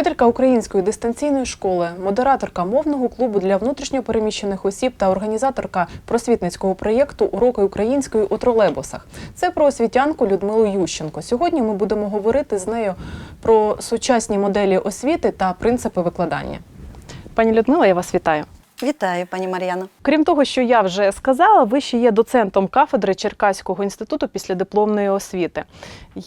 Вчителька української дистанційної школи, модераторка мовного клубу для внутрішньопереміщених осіб та організаторка просвітницького проєкту Уроки української у тролейбусах. Це про освітянку Людмилу Ющенко. Сьогодні ми будемо говорити з нею про сучасні моделі освіти та принципи викладання. Пані Людмила, я вас вітаю. Вітаю, пані Мар'яно. Крім того, що я вже сказала, ви ще є доцентом кафедри Черкаського інституту післядипломної освіти.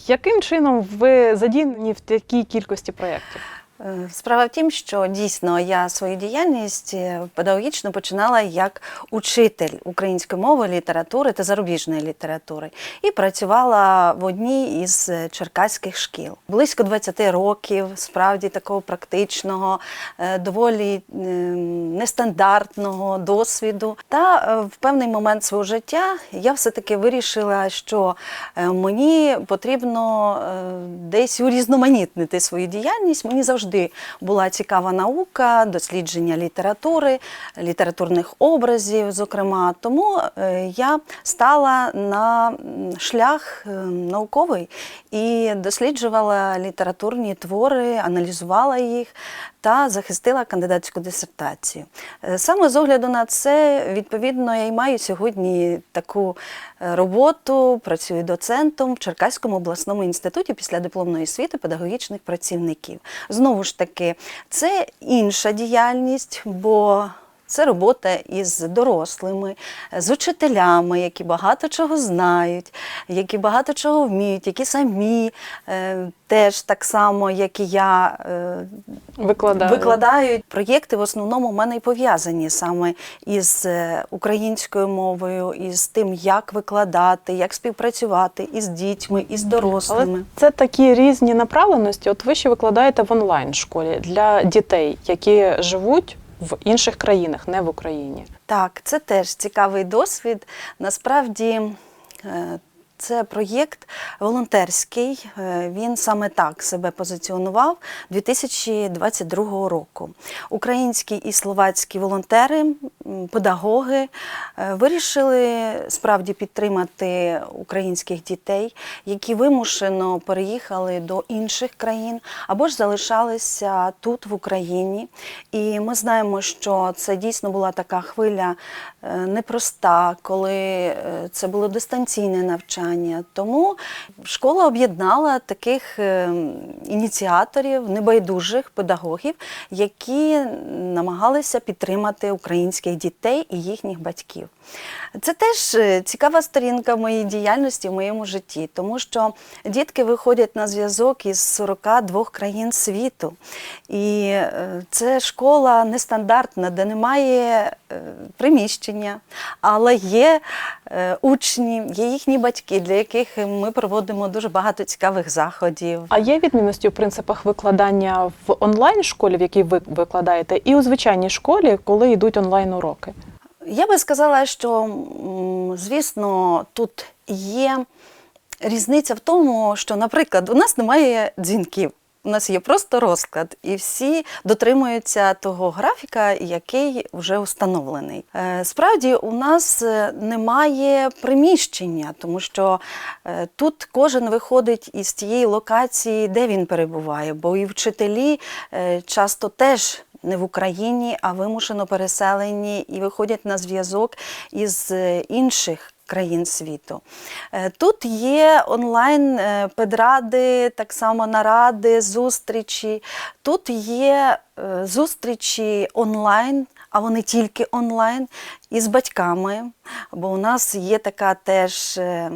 Яким чином ви задіяні в такій кількості проєктів? Е, Справа в тім, що дійсно я свою діяльність е, педагогічно починала як учитель української мови, літератури та зарубіжної літератури і працювала в одній із е, черкаських шкіл. Близько 20 років, справді такого практичного, доволі нестандартного досвіду. Та в певний момент свого життя я все-таки вирішила, що мені потрібно десь урізноманітнити свою діяльність. Мені завжди була цікава наука, дослідження літератури, літературних образів, зокрема. Тому е, я стала на шлях е, науковий і досліджувала літературні твори, аналізувала їх та захистила кандидатську дисертацію. Е, Саме з огляду на це, відповідно, я й маю сьогодні таку роботу, працюю доцентом в Черкаському обласному інституті після дипломної освіти педагогічних працівників. Знову ж таки, це інша діяльність, бо це робота із дорослими, з учителями, які багато чого знають, які багато чого вміють, які самі е, теж так само, як і я, е, Викладаю. викладають. Проєкти в основному в мене і пов'язані саме із е, українською мовою, із тим, як викладати, як співпрацювати із дітьми, із дорослими. Але це такі різні направленості. От ви ще викладаєте в онлайн школі для дітей, які живуть в інших країнах, не в Україні. Так, це теж цікавий досвід. Насправді. Це проєкт волонтерський. е, Він саме так себе позиціонував 2022 року. Українські і словацькі волонтери, педагоги е, вирішили справді підтримати українських дітей, які вимушено переїхали до інших країн або ж залишалися тут, в Україні. І ми знаємо, що це дійсно була така хвиля е, непроста, коли це було дистанційне навчання. Тому школа об'єднала таких е, ініціаторів, небайдужих педагогів, які намагалися підтримати українських дітей і їхніх батьків. Це теж е, цікава сторінка моєї діяльності в моєму житті, тому що дітки виходять на зв'язок із 42 країн світу. І е, це школа нестандартна, де немає приміщення, але є учні, є їхні батьки, для яких ми проводимо дуже багато цікавих заходів. А є відмінності у принципах викладання в онлайн школі, в якій ви викладаєте, і у звичайній школі, коли йдуть онлайн уроки? Я би сказала, що, звісно, тут є різниця в тому, що, наприклад, у нас немає дзвінків. У нас є просто розклад, і всі дотримуються того графіка, який вже установлений. Е, Справді, у нас е, немає приміщення, тому що е, тут кожен виходить із тієї локації, де він перебуває, бо і вчителі часто теж не в Україні, а вимушено переселені і виходять на зв'язок із інших. Країн світу. Е, Тут є онлайн е, педради, так само наради, зустрічі. Тут є е, зустрічі онлайн, а вони тільки онлайн, із батьками. Бо у нас є така теж е,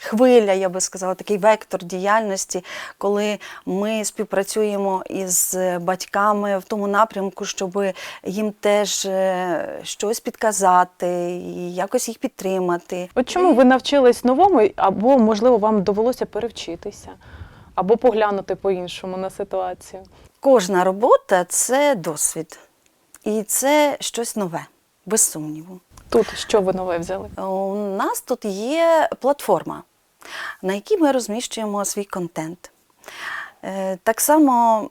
хвиля, я би сказала, такий вектор діяльності, коли ми співпрацюємо із батьками в тому напрямку, щоб їм теж е, щось підказати, і якось їх підтримати. От чому ви навчились новому, або, можливо, вам довелося перевчитися, або поглянути по-іншому на ситуацію? Кожна робота це досвід, і це щось нове, без сумніву. Тут що ви нове взяли? У нас тут є платформа, на якій ми розміщуємо свій контент. Е, Так само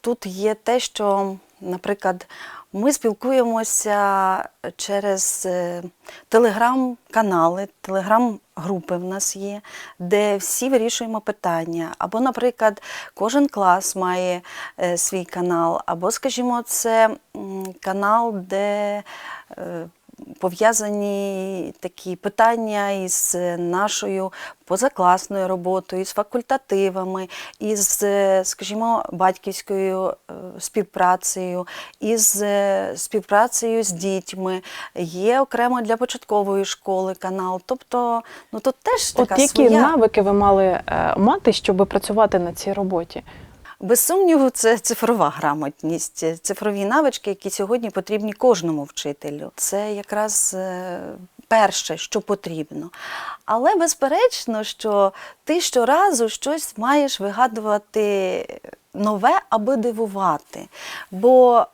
тут є те, що, наприклад, Ми спілкуємося через е, телеграм-канали, телеграм-групи в нас є, де всі вирішуємо питання. Або, наприклад, кожен клас має е, свій канал, або, скажімо, це канал, де е, пов'язані такі питання із нашою позакласною роботою, із факультативами, із, е, скажімо, батьківською е, співпрацею, із е, співпрацею з дітьми. Є окремо для початкової школи канал. Тобто, ну тут теж От така які своя. навики ви мали мати, щоб працювати на цій роботі? Без сумніву, це цифрова грамотність, цифрові навички, які сьогодні потрібні кожному вчителю. Це якраз е, перше, що потрібно. Але безперечно, що ти щоразу щось маєш вигадувати нове, аби дивувати. Бо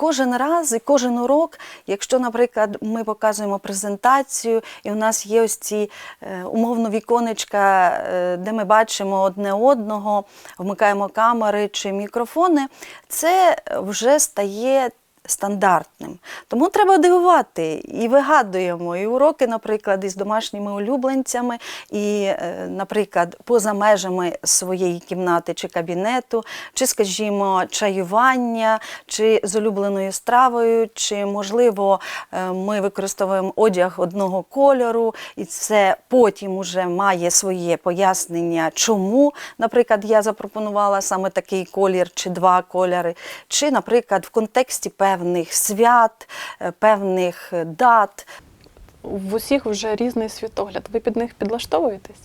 Кожен раз і кожен урок, якщо, наприклад, ми показуємо презентацію, і у нас є ось ці е, умовно віконечка, е, де ми бачимо одне одного, вмикаємо камери чи мікрофони, це вже стає стандартним. Тому треба дивувати і вигадуємо і уроки, наприклад, із домашніми улюбленцями, і, е, наприклад, поза межами своєї кімнати чи кабінету, чи, скажімо, чаювання, чи з улюбленою стравою, чи, можливо, е, ми використовуємо одяг одного кольору, і це потім уже має своє пояснення, чому, наприклад, я запропонувала саме такий колір чи два кольори, чи, наприклад, в контексті певних свят, е, певних е, дат. В усіх вже різний світогляд. Ви під них підлаштовуєтесь?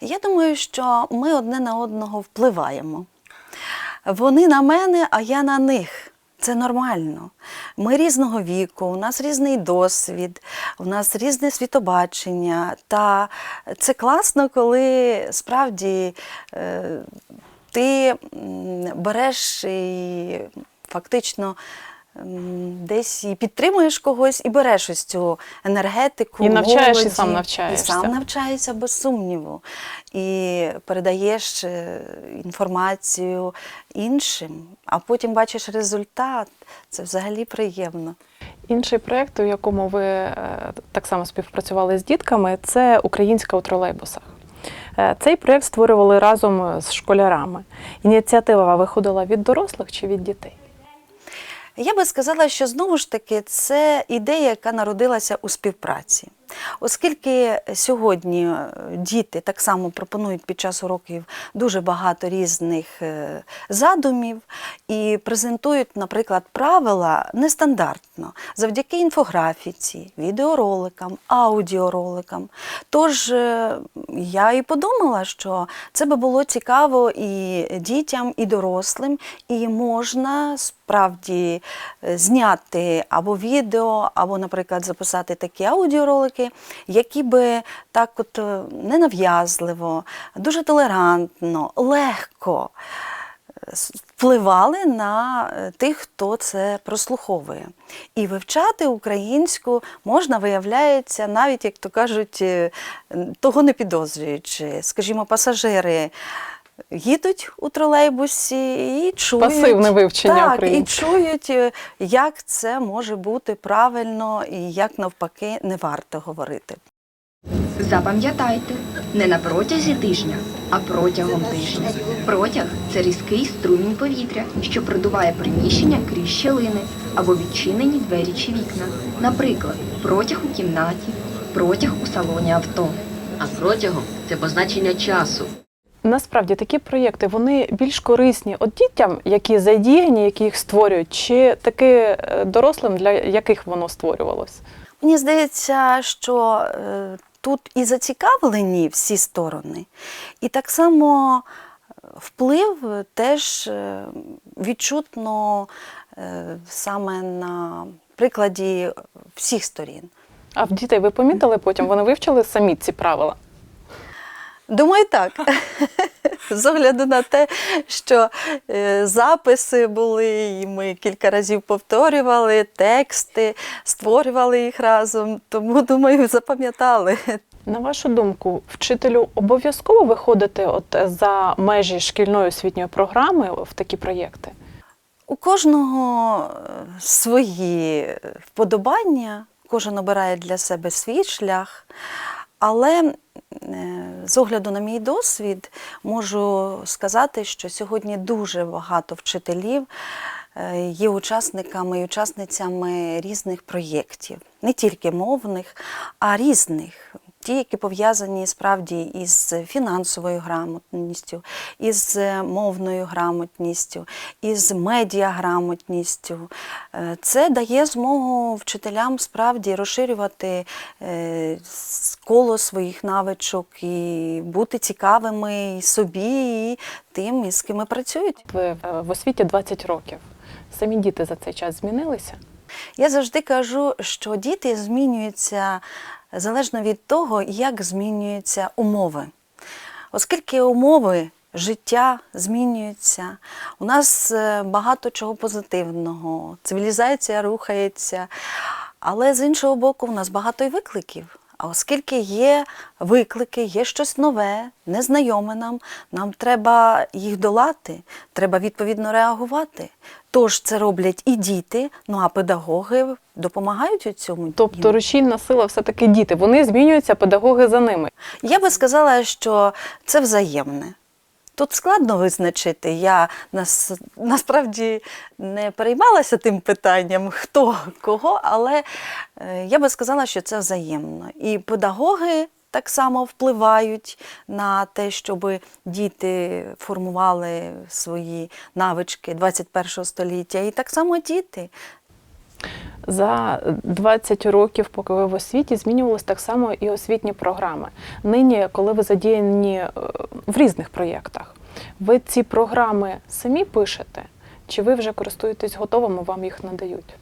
Я думаю, що ми одне на одного впливаємо. Вони на мене, а я на них. Це нормально. Ми різного віку, у нас різний досвід, у нас різне світобачення. Та це класно, коли справді е, ти береш і фактично десь і підтримуєш когось, і береш ось цю енергетику. І навчаєш, і молоді, сам І сам навчаєшся без сумніву. І передаєш е, інформацію іншим, а потім бачиш результат. Це взагалі приємно. Інший проєкт, у якому ви е, так само співпрацювали з дітками, це Українська у тролейбусах. Е, Цей проєкт створювали разом з школярами. Ініціатива виходила від дорослих чи від дітей? Я би сказала, що знову ж таки це ідея, яка народилася у співпраці. Оскільки сьогодні е, діти так само пропонують під час уроків дуже багато різних е, задумів і презентують, наприклад, правила нестандартно завдяки інфографіці, відеороликам, аудіороликам. Тож е, я і подумала, що це би було цікаво і дітям, і дорослим, і можна справді зняти або відео, або, наприклад, записати такі аудіоролики, які би так от е, ненав'язливо, дуже толерантно, легко е, впливали на е, тих, хто це прослуховує. І вивчати українську можна, виявляється, навіть, як то кажуть, того не підозрюючи. Скажімо, пасажири їдуть у тролейбусі і чують Пасивне вивчення так, і чують, е, як це може бути правильно і як навпаки не варто говорити. Запам'ятайте, не на протязі тижня, а протягом тижня. Протяг це різкий струмінь повітря, що продуває приміщення крізь щелини або відчинені двері чи вікна. Наприклад, протяг у кімнаті, протяг у салоні авто. А протягом це позначення часу. Насправді такі проєкти вони більш корисні от дітям, які задіяні, які їх створюють, чи таки е, дорослим, для яких воно створювалось? Мені здається, що е, тут і зацікавлені всі сторони, і так само е, вплив теж відчутно саме на прикладі всіх сторін. А в дітей ви помітили потім? Вони вивчили самі ці правила. Думаю, так. З огляду на те, що е, записи були, і ми кілька разів повторювали тексти, створювали їх разом, тому думаю, запам'ятали. На вашу думку, вчителю обов'язково виходити от за межі шкільної освітньої програми в такі проєкти? У кожного е, свої вподобання, кожен обирає для себе свій шлях. Але е, з огляду на мій досвід можу сказати, що сьогодні дуже багато вчителів е, є учасниками і учасницями різних проєктів, не тільки мовних, а різних. Ті, які пов'язані справді із фінансовою грамотністю, із мовною грамотністю, із медіаграмотністю. Е, Це дає змогу вчителям справді розширювати е, коло своїх навичок і бути цікавими і собі, і тим, із ким працюють. Ви е, в освіті 20 років. Самі діти за цей час змінилися. Я завжди кажу, що діти змінюються залежно від того, як змінюються умови. Оскільки умови життя змінюються, у нас е, багато чого позитивного, цивілізація рухається, але з іншого боку, у нас багато й викликів. А оскільки є виклики, є щось нове, незнайоме нам, нам треба їх долати, треба відповідно реагувати. Тож це роблять і діти, ну а педагоги допомагають у цьому. Тобто рушійна сила все-таки діти. Вони змінюються, педагоги за ними. Я би сказала, що це взаємне. Тут складно визначити. Я нас, насправді не переймалася тим питанням, хто кого, але е, я би сказала, що це взаємно. І педагоги так само впливають на те, щоб діти формували свої навички 21 століття. І так само діти. За 20 років, поки ви в освіті, змінювалися так само і освітні програми. Нині, коли ви задіяні е, в різних проєктах, ви ці програми самі пишете, чи ви вже користуєтесь готовими, вам їх надають?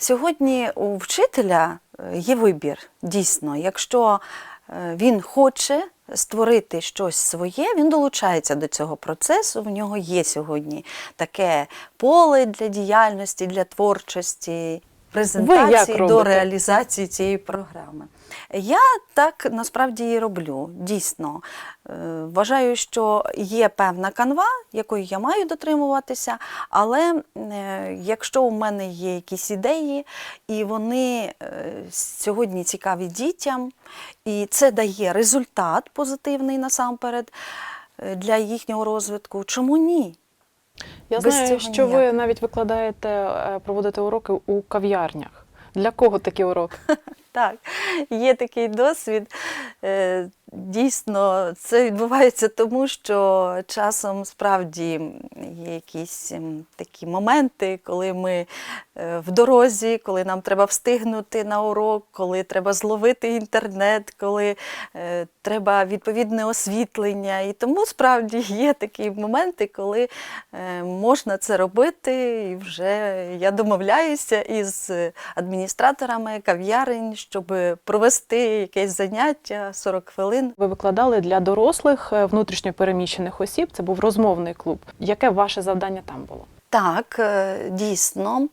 Сьогодні у вчителя е, є вибір, дійсно. Якщо е, він хоче створити щось своє, він долучається до цього процесу. В нього є сьогодні таке поле для діяльності, для творчості, презентації до реалізації цієї програми. Я так насправді і роблю. Дійсно, Е, вважаю, що є певна канва, якої я маю дотримуватися, але е, якщо у мене є якісь ідеї, і вони е, сьогодні цікаві дітям, і це дає результат позитивний насамперед для їхнього розвитку, чому ні? Я Без знаю, що ви навіть викладаєте, е, проводите уроки у кав'ярнях. Для кого такі уроки? Так, є такий досвід. Е, Дійсно, це відбувається тому, що часом справді є якісь ем, такі моменти, коли ми е, в дорозі, коли нам треба встигнути на урок, коли треба зловити інтернет, коли е, треба відповідне освітлення. І тому справді є такі моменти, коли можна це робити. І вже я домовляюся із адміністраторами кав'ярень, щоб провести якесь заняття 40 хвилин. Ви викладали для дорослих е, внутрішньо переміщених осіб. Це був розмовний клуб. Яке ваше завдання там було? Так, е, дійсно.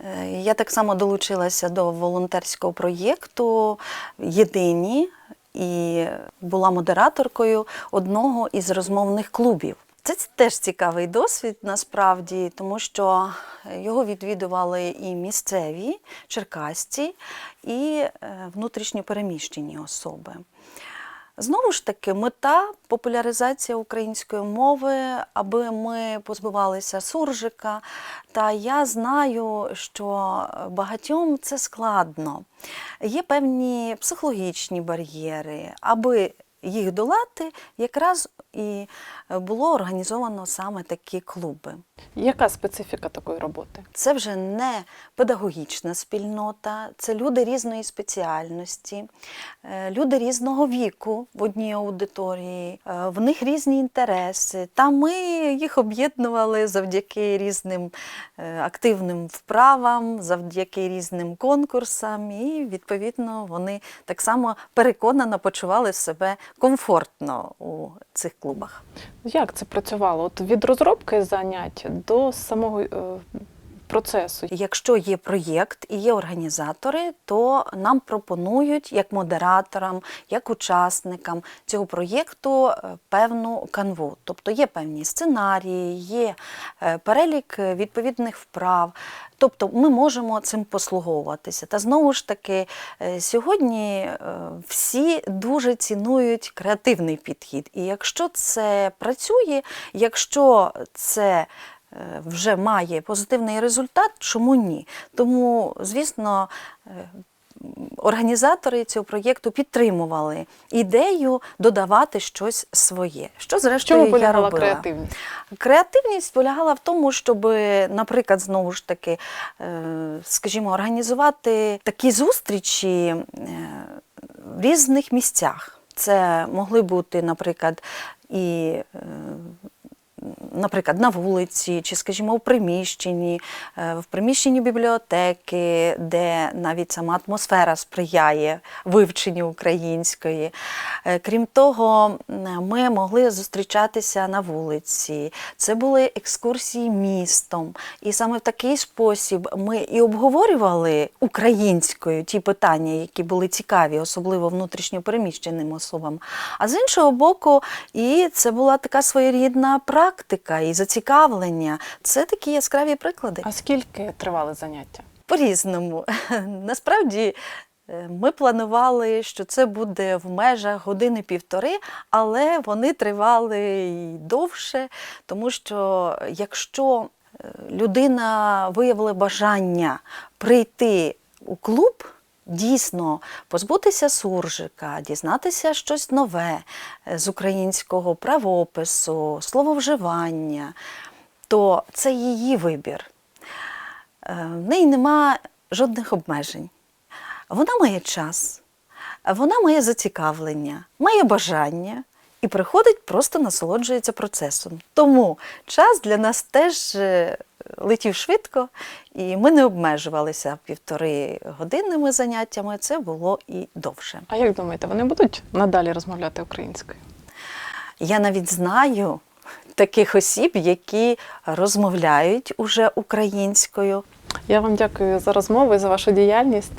Е, Я так само долучилася до волонтерського проєкту Єдині і була модераторкою одного із розмовних клубів. Це теж цікавий досвід насправді, тому що його відвідували і місцеві черкасці, і е, внутрішньо переміщені особи. Знову ж таки, мета популяризація української мови, аби ми позбувалися суржика. Та я знаю, що багатьом це складно. Є певні психологічні бар'єри, аби їх долати, якраз і було організовано саме такі клуби. Яка специфіка такої роботи? Це вже не педагогічна спільнота, це люди різної спеціальності, е, люди різного віку в одній аудиторії, е, в них різні інтереси. Та ми їх об'єднували завдяки різним е, активним вправам, завдяки різним конкурсам, і відповідно вони так само переконано почували себе комфортно у цих клубах. Як це працювало? От від розробки занять до самого е, процесу? Якщо є проєкт і є організатори, то нам пропонують як модераторам, як учасникам цього проєкту е, певну канву. Тобто є певні сценарії, є е, перелік відповідних вправ. Тобто ми можемо цим послуговуватися. Та знову ж таки, е, сьогодні е, всі дуже цінують креативний підхід. І якщо це працює, якщо це е, вже має позитивний результат, чому ні? Тому, звісно, організатори цього проєкту підтримували ідею додавати щось своє. Що зрештою чому я полягала робила. креативність? Креативність полягала в тому, щоб, наприклад, знову ж таки, е, скажімо, організувати такі зустрічі е, в різних місцях. Це могли бути, наприклад, і е, Наприклад, на вулиці, чи, скажімо, в приміщенні, е, в приміщенні бібліотеки, де навіть сама атмосфера сприяє вивченню української. Е, Крім того, ми могли зустрічатися на вулиці. Це були екскурсії містом. І саме в такий спосіб ми і обговорювали українською ті питання, які були цікаві, особливо внутрішньопереміщеним особам. А з іншого боку, і це була така своєрідна практика і зацікавлення. Це такі яскраві приклади. А скільки тривали заняття? По-різному. Насправді е, ми планували, що це буде в межах години-півтори, але вони тривали й довше, тому що якщо е, людина виявила бажання прийти у клуб, Дійсно, позбутися суржика, дізнатися щось нове з українського правопису, слововживання, то це її вибір. Е, В неї нема жодних обмежень. Вона має час, вона має зацікавлення, має бажання і приходить, просто насолоджується процесом. Тому час для нас теж е, летів швидко, і ми не обмежувалися півтори годинними заняттями, це було і довше. А як думаєте, вони будуть надалі розмовляти українською? Я навіть знаю таких осіб, які розмовляють уже українською. Я вам дякую за розмову і за вашу діяльність.